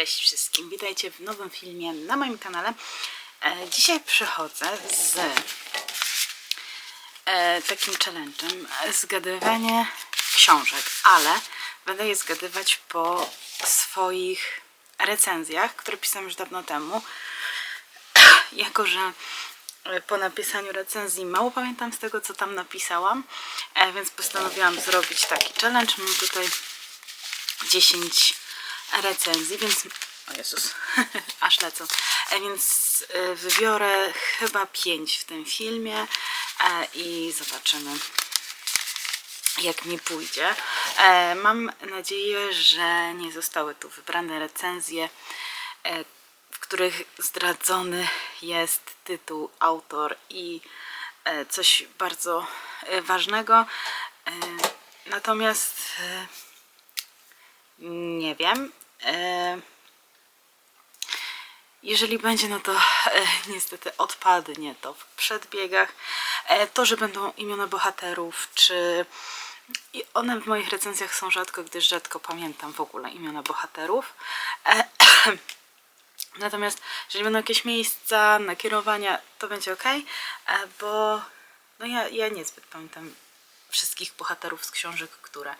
Cześć wszystkim, witajcie w nowym filmie na moim kanale. E, dzisiaj przychodzę z e, takim challenge'em zgadywanie książek, ale będę je zgadywać po swoich recenzjach, które pisałam już dawno temu. Jako, że e, po napisaniu recenzji mało pamiętam z tego, co tam napisałam, więc postanowiłam zrobić taki challenge. Mam tutaj 10 recenzji, więc. O Jezus, aż lecą. E, Więc e, wybiorę chyba 5 w tym filmie e, i zobaczymy, jak mi pójdzie. Mam nadzieję, że nie zostały tu wybrane recenzje, w których zdradzony jest tytuł, autor i coś bardzo ważnego. Natomiast nie wiem. E, Jeżeli będzie, no to e, niestety odpadnie to w przedbiegach. E, To, że będą imiona bohaterów, czy i one w moich recenzjach są rzadko, gdyż rzadko pamiętam w ogóle imiona bohaterów. Natomiast jeżeli będą jakieś miejsca, nakierowania, to będzie ok, bo no ja, ja niezbyt pamiętam wszystkich bohaterów z książek, które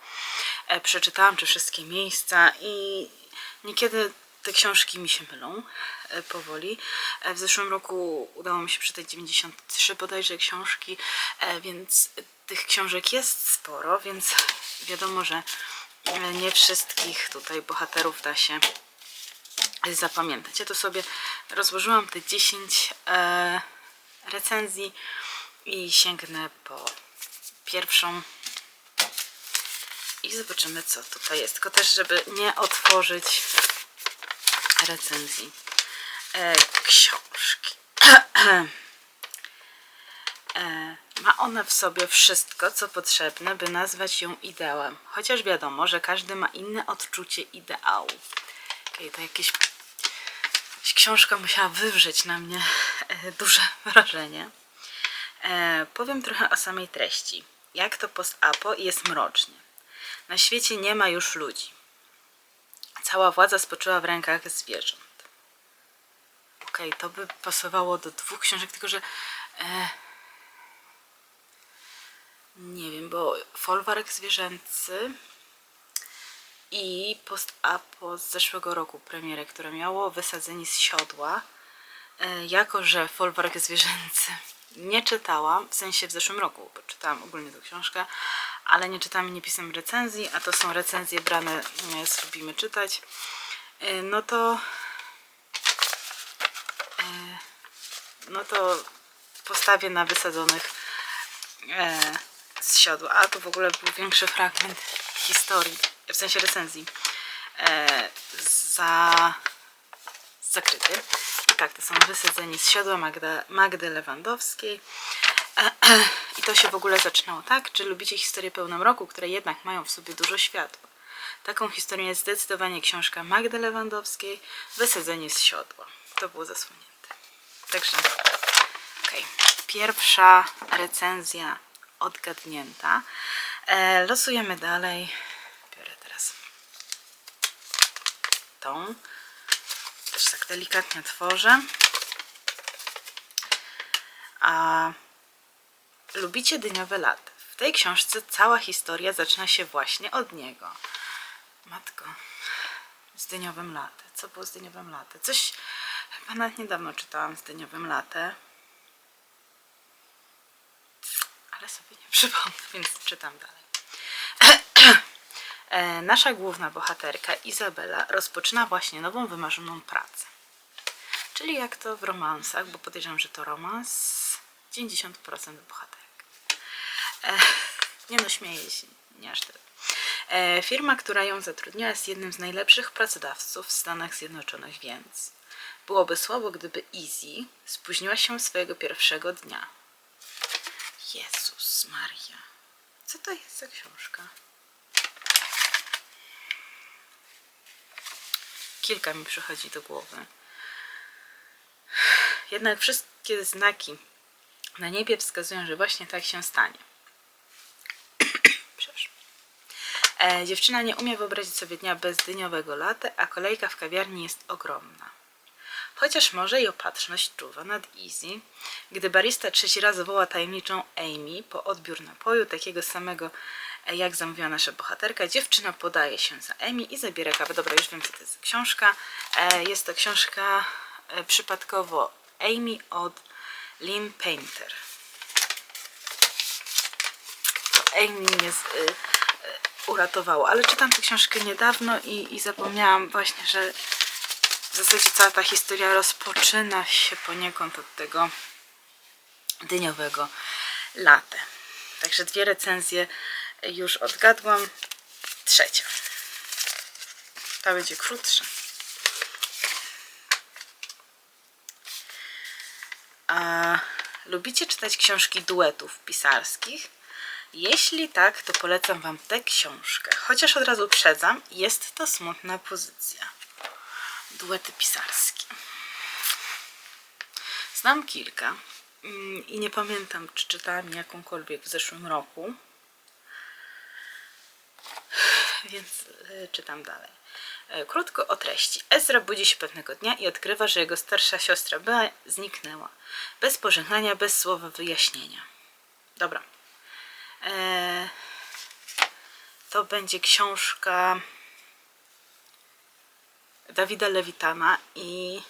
przeczytałam, czy wszystkie miejsca i niekiedy te książki mi się mylą e, powoli. E, W zeszłym roku udało mi się przeczytać 93 bodajże książki, e, więc tych książek jest sporo, więc wiadomo, że nie wszystkich tutaj bohaterów da się zapamiętać. Ja to sobie rozłożyłam te 10 e, recenzji i sięgnę po pierwszą i zobaczymy co tutaj jest. Tylko też, żeby nie otworzyć recenzji e, książki. e, ma ona w sobie wszystko, co potrzebne, by nazwać ją ideałem. Chociaż wiadomo, że każdy ma inne odczucie ideału. Okej, to jakieś, książka musiała wywrzeć na mnie e, duże wrażenie. E, powiem trochę o samej treści. Jak to post-apo jest mrocznie. Na świecie nie ma już ludzi. Cała władza spoczywa w rękach zwierząt. Okej, to by pasowało do dwóch książek, tylko że e, nie wiem, bo folwark zwierzęcy i post-apo z zeszłego roku premierę, które miało wysadzeni z siodła. E, Jako, że folwark zwierzęcy nie czytałam, w sensie w zeszłym roku, bo czytałam ogólnie tę książkę, ale nie czytałam i nie pisałam recenzji, a to są recenzje brane z Lubimy Czytać, e, no to e, no to postawię na wysadzonych e, z siodła. A tu w ogóle był większy fragment historii, w sensie recenzji, za, zakryty. I tak, to są wysadzeni z siodła Magda, Magdy Lewandowskiej. I to się w ogóle zaczynało tak, czy lubicie historie pełnomroku, które jednak mają w sobie dużo światła. Taką historią jest zdecydowanie książka Magdy Lewandowskiej, Wysadzenie z siodła. To było zasłonięte. Także, okej. Pierwsza recenzja odgadnięta. E, losujemy dalej. Biorę teraz tą. Też tak delikatnie tworzę. A lubicie dyniowe latte. W tej książce cała historia zaczyna się właśnie od niego. Matko, z dyniowym latte. Co było z dyniowym latte? Coś chyba nawet niedawno czytałam z dyniowym latte. Ale sobie nie przypomnę, więc czytam dalej. E, Nasza główna bohaterka Izabela rozpoczyna właśnie nową, wymarzoną pracę. Czyli jak to w romansach, bo podejrzewam, że to romans 90% bohaterek. Nie no, śmieję się, nie aż tyle. E, firma, która ją zatrudniła, jest jednym z najlepszych pracodawców w Stanach Zjednoczonych, więc byłoby słabo, gdyby Easy spóźniła się swojego pierwszego dnia. Jezus Maria. Co to jest za książka? Kilka mi przychodzi do głowy. Jednak wszystkie znaki na niebie wskazują, że właśnie tak się stanie. E, dziewczyna nie umie wyobrazić sobie dnia bez dyniowego latte, a kolejka w kawiarni jest ogromna. Chociaż może i opatrzność czuwa nad Easy, gdy barista trzeci raz woła tajemniczą Amy po odbiór napoju, takiego samego e, jak zamówiła nasza bohaterka, dziewczyna podaje się za Amy i zabiera kawę. Dobra, już wiem co to jest książka. E, Jest to książka e, przypadkowo Amy od Lynn Painter. Amy y, y, uratowało, ale czytam tę książkę niedawno i, i zapomniałam właśnie, że w zasadzie cała ta historia rozpoczyna się poniekąd od tego dyniowego latte. Także dwie recenzje już odgadłam. Trzecia. Ta będzie krótsza. A lubicie czytać książki duetów pisarskich? Jeśli tak, to polecam Wam tę książkę. Chociaż od razu uprzedzam, jest to smutna pozycja. Duety pisarskie. Znam kilka mm, i nie pamiętam, czy czytałam jakąkolwiek w zeszłym roku. Więc y, czytam dalej. E, Krótko o treści. Ezra budzi się pewnego dnia i odkrywa, że jego starsza siostra Bea zniknęła. Bez pożegnania, bez słowa wyjaśnienia. Dobra. E, to będzie książka Dawida Lewitana i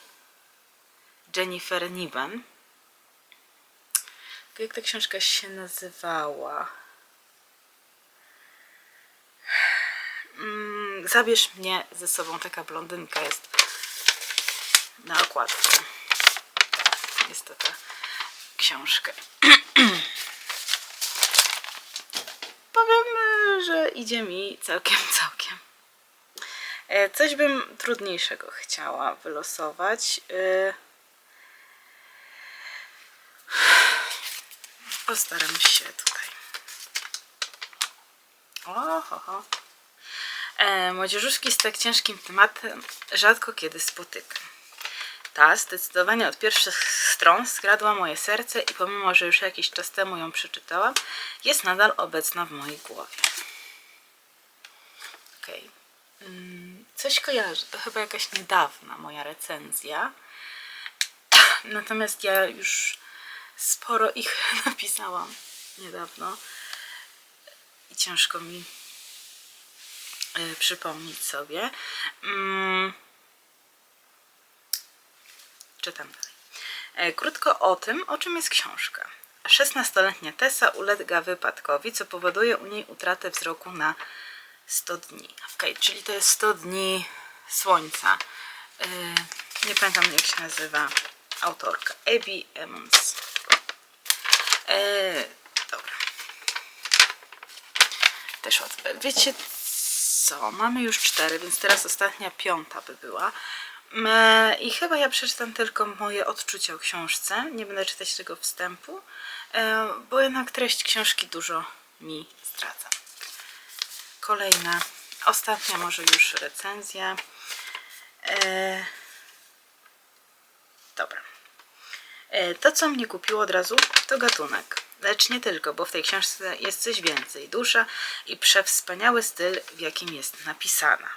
Jennifer Niven. Jak ta książka się nazywała? Mm, Zabierz mnie ze sobą, taka blondynka jest na okładce. Jest to ta książka. Powiem, y, że idzie mi całkiem, całkiem. E, Coś bym trudniejszego chciała wylosować. E, Postaram się tutaj. O, ho, ho. E, młodzieżówki z tak ciężkim tematem rzadko kiedy spotykam. Ta zdecydowanie od pierwszych stron skradła moje serce i pomimo, że już jakiś czas temu ją przeczytałam, jest nadal obecna w mojej głowie. Okej. Mm, Coś kojarzę, to chyba jakaś niedawna moja recenzja. Natomiast ja już sporo ich napisałam niedawno i ciężko mi y, przypomnieć sobie. Mm, czytam dalej. E, Krótko o tym, o czym jest książka. 16-letnia Tessa ulega wypadkowi, co powoduje u niej utratę wzroku na 100 dni. Ok, czyli to jest 100 dni słońca. Yy, nie pamiętam jak się nazywa autorka. Abby Emmons. Yy, dobra. Też łatwe. Wiecie co? Mamy już cztery, więc teraz ostatnia piąta by była. Yy, I chyba ja przeczytam tylko moje odczucia o książce. Nie będę czytać tego wstępu, bo jednak treść książki dużo mi zdradza. Kolejna, ostatnia może już recenzja. E, dobra. E, to, co mnie kupiło od razu, to gatunek. Lecz nie tylko, bo w tej książce jest coś więcej. Dusza i przewspaniały styl, w jakim jest napisana.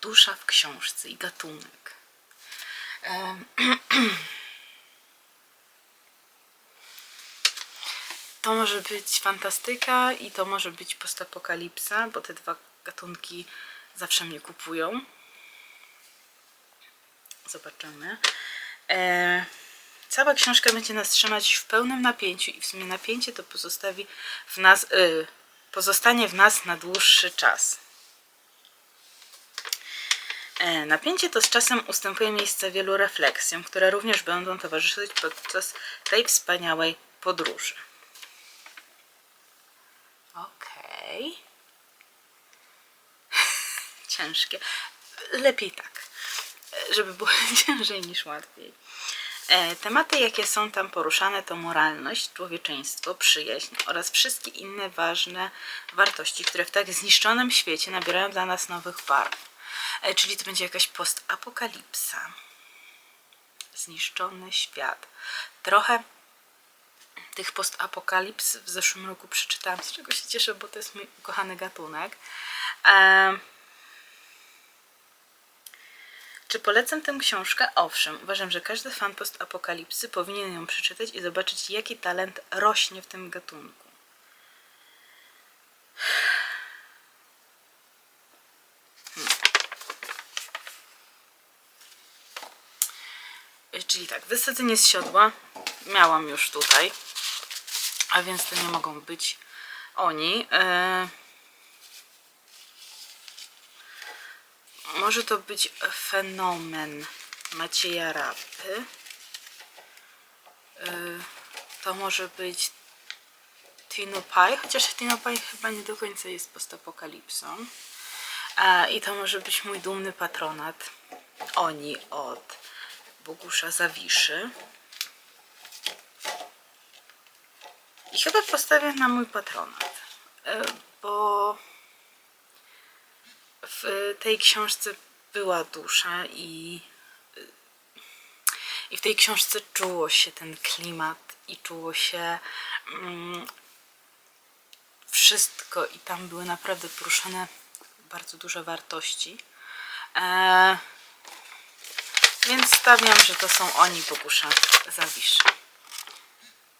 Dusza w książce i gatunek. Em, To może być fantastyka i to może być postapokalipsa, bo te dwa gatunki zawsze mnie kupują. Zobaczymy. E, cała książka będzie nas trzymać w pełnym napięciu i w sumie napięcie to pozostawi w nas, y, pozostanie w nas na dłuższy czas. E, Napięcie to z czasem ustępuje miejsce wielu refleksjom, które również będą towarzyszyć podczas tej wspaniałej podróży. Okej. Ciężkie. Lepiej tak, żeby było ciężej niż łatwiej. E, Tematy, jakie są tam poruszane, to moralność, człowieczeństwo, przyjaźń oraz wszystkie inne ważne wartości, które w tak zniszczonym świecie nabierają dla nas nowych barw. E, Czyli to będzie jakaś postapokalipsa. Zniszczony świat. Trochę tych postapokalips w zeszłym roku przeczytałam, z czego się cieszę, bo to jest mój ukochany gatunek. Czy polecam tę książkę? Owszem, uważam, że każdy fan postapokalipsy powinien ją przeczytać i zobaczyć, jaki talent rośnie w tym gatunku. Czyli tak, wysadzenie z siodła miałam już tutaj, a więc to nie mogą być oni. E, może to być fenomen Macieja Rapy. E, to może być Tino Pie, chociaż Tino Pie chyba nie do końca jest postapokalipsą. E, I to może być mój dumny patronat. Oni od Bogusza Zawiszy. I chyba postawię na mój patronat, e, bo w tej książce była dusza i, i w tej książce czuło się ten klimat i czuło się mm, wszystko i tam były naprawdę poruszone bardzo duże wartości. E, więc stawiam, że to są oni Bogusza Zawiszy.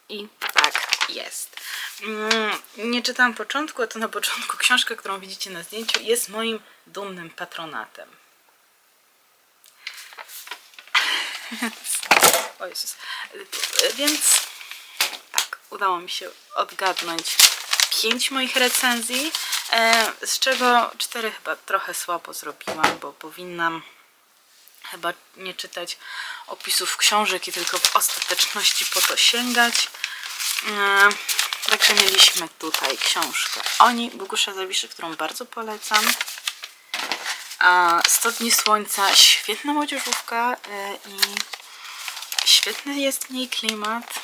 I tak jest. Mm, Nie czytałam początku, a to na początku książka, którą widzicie na zdjęciu, jest moim dumnym patronatem. O Jezus. Więc tak, udało mi się odgadnąć pięć moich recenzji, e, z czego cztery chyba trochę słabo zrobiłam, bo powinnam chyba nie czytać opisów książek i tylko w ostateczności po to sięgać. E, Także mieliśmy tutaj książkę Oni Bogusza Zawiszy, którą bardzo polecam. A 100 dni słońca, świetna młodzieżówka e, i świetny jest w niej klimat.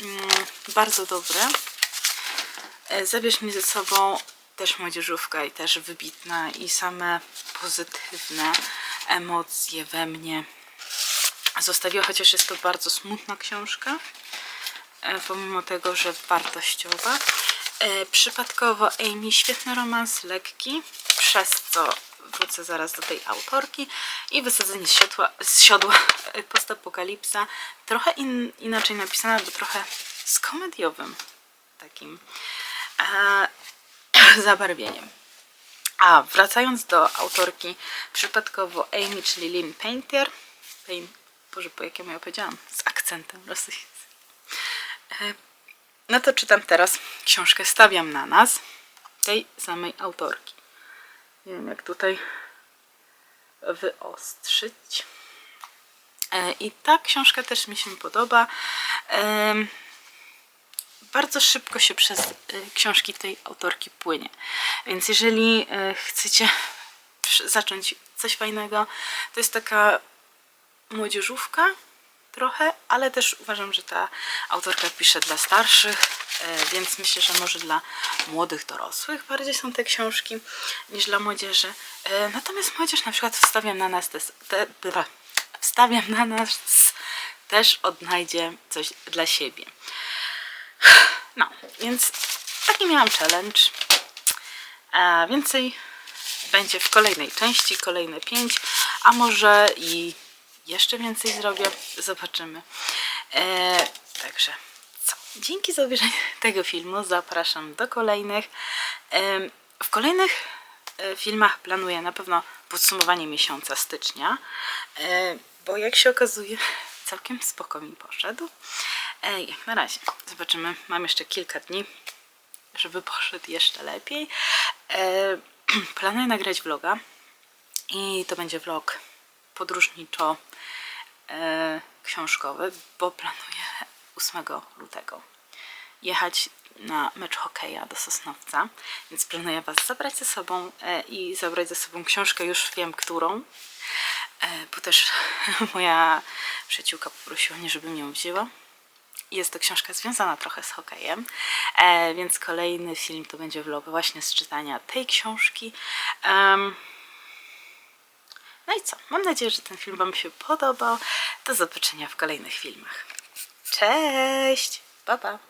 Mm, Bardzo dobre. E, Zabierz mnie ze sobą też młodzieżówka i też wybitna i same pozytywne emocje we mnie zostawiła, chociaż jest to bardzo smutna książka, e, pomimo tego, że wartościowa. E, Przypadkowo Amy, świetny romans, lekki, przez co wrócę zaraz do tej autorki i wysadzenie z siodła, siodła e, postapokalipsa, trochę in, inaczej napisana, bo trochę z komediowym takim e, zabarwieniem. A wracając do autorki przypadkowo Amy, czyli Lynn Painter. Pain, Boże, po jakiemu ja powiedziałam? Z akcentem rosyjskim. E, No to czytam teraz książkę Stawiam na nas tej samej autorki. Nie wiem jak tutaj wyostrzyć. E, I ta książka też mi się podoba. Em, bardzo szybko się przez książki tej autorki płynie. Więc jeżeli chcecie zacząć coś fajnego, to jest taka młodzieżówka trochę, ale też uważam, że ta autorka pisze dla starszych, y, więc myślę, że może dla młodych dorosłych bardziej są te książki niż dla młodzieży. Y, Natomiast młodzież na przykład wstawiam na nas te, te, wstawiam na nas też odnajdzie coś dla siebie. No, więc taki miałam challenge. A więcej będzie w kolejnej części, kolejne pięć, a może i jeszcze więcej zrobię. Zobaczymy. E, także co? Dzięki za obejrzenie tego filmu. Zapraszam do kolejnych. Em, w kolejnych e, filmach planuję na pewno podsumowanie miesiąca stycznia, e, bo jak się okazuje, całkiem spoko mi poszedł. E, Jak na razie. Zobaczymy. Mam jeszcze kilka dni, żeby poszedł jeszcze lepiej. E, Planuję nagrać vloga i to będzie vlog podróżniczo e, bo planuję 8 lutego jechać na mecz hokeja do Sosnowca, więc planuję Was zabrać ze sobą e, i zabrać ze sobą książkę, już wiem którą, e, bo też moja przyjaciółka poprosiła mnie, żebym ją wzięła. Jest to książka związana trochę z hokejem, więc kolejny film to będzie vlog właśnie z czytania tej książki. No i co? Mam nadzieję, że ten film Wam się podobał. Do zobaczenia w kolejnych filmach. Cześć! Pa, pa!